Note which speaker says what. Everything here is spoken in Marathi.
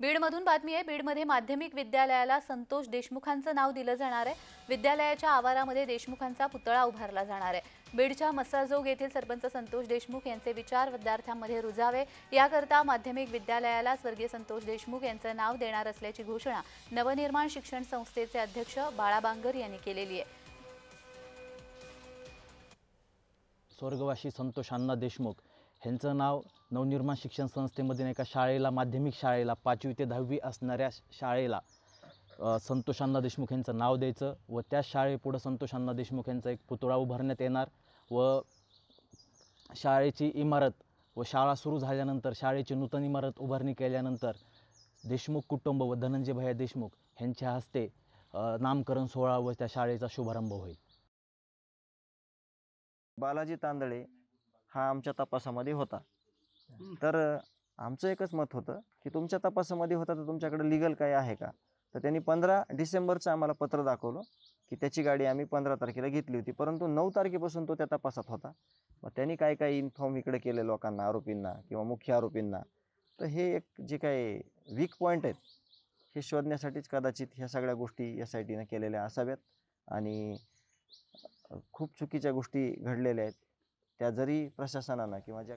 Speaker 1: बीडमधून बातमी आहे बीडमध्ये माध्यमिक विद्यालयाला संतोष देशमुखांचं नाव दिलं जाणार आहे. विद्यालयाच्या आवारामध्ये देशमुखांचा पुतळा उभारला जाणार आहे. बीडच्या मसाजोग येथील सरपंच संतोष देशमुख यांचे विचार विद्यार्थ्यांमध्ये रुजावे. याकरता माध्यमिक विद्यालयाला स्वर्गीय संतोष देशमुख यांचं नाव देणार असल्याची घोषणा नवनिर्माण शिक्षण संस्थेचे अध्यक्ष बाळा बांगर यांनी केलेली आहे.
Speaker 2: स्वर्गवासी संतोष अण्णा देशमुख ह्यांचं नाव नवनिर्माण शिक्षण संस्थेमधील एका शाळेला माध्यमिक शाळेला पाचवी ते दहावी असणाऱ्या शाळेला संतोष अण्णा देशमुख यांचं नाव द्यायचं व त्या शाळेपुढं संतोष अण्णा देशमुख यांचा एक पुतळा उभारण्यात येणार व शाळेची इमारत व शाळा सुरू झाल्यानंतर शाळेची नूतन इमारत उभारणी केल्यानंतर देशमुख कुटुंब व धनंजय भैया देशमुख यांच्या हस्ते नामकरण सोहळा व त्या शाळेचा शुभारंभ होईल.
Speaker 3: बालाजी तांदळे हा आमच्या तपासामध्ये होता. तर आमचं एकच मत होतं की तुमच्या तपासामध्ये होता तर तुमच्याकडे लिगल काय आहे का? तर त्यांनी पंधरा डिसेंबरचं आम्हाला पत्र दाखवलं की त्याची गाडी आम्ही पंधरा तारखेला घेतली होती. परंतु नऊ तारखेपासून तो त्या तपासात होता. मग त्यांनी काय काय इन्फॉर्म इकडे केले लोकांना आरोपींना किंवा मुख्य आरोपींना? तर हे एक जे काय वीक पॉईंट आहेत हे शोधण्यासाठीच कदाचित ह्या सगळ्या गोष्टी एस आय टीनं केलेल्या असाव्यात. आणि खूप चुकीच्या गोष्टी घडलेल्या आहेत. त्या जरी प्रशासनानं किंवा ज्या काही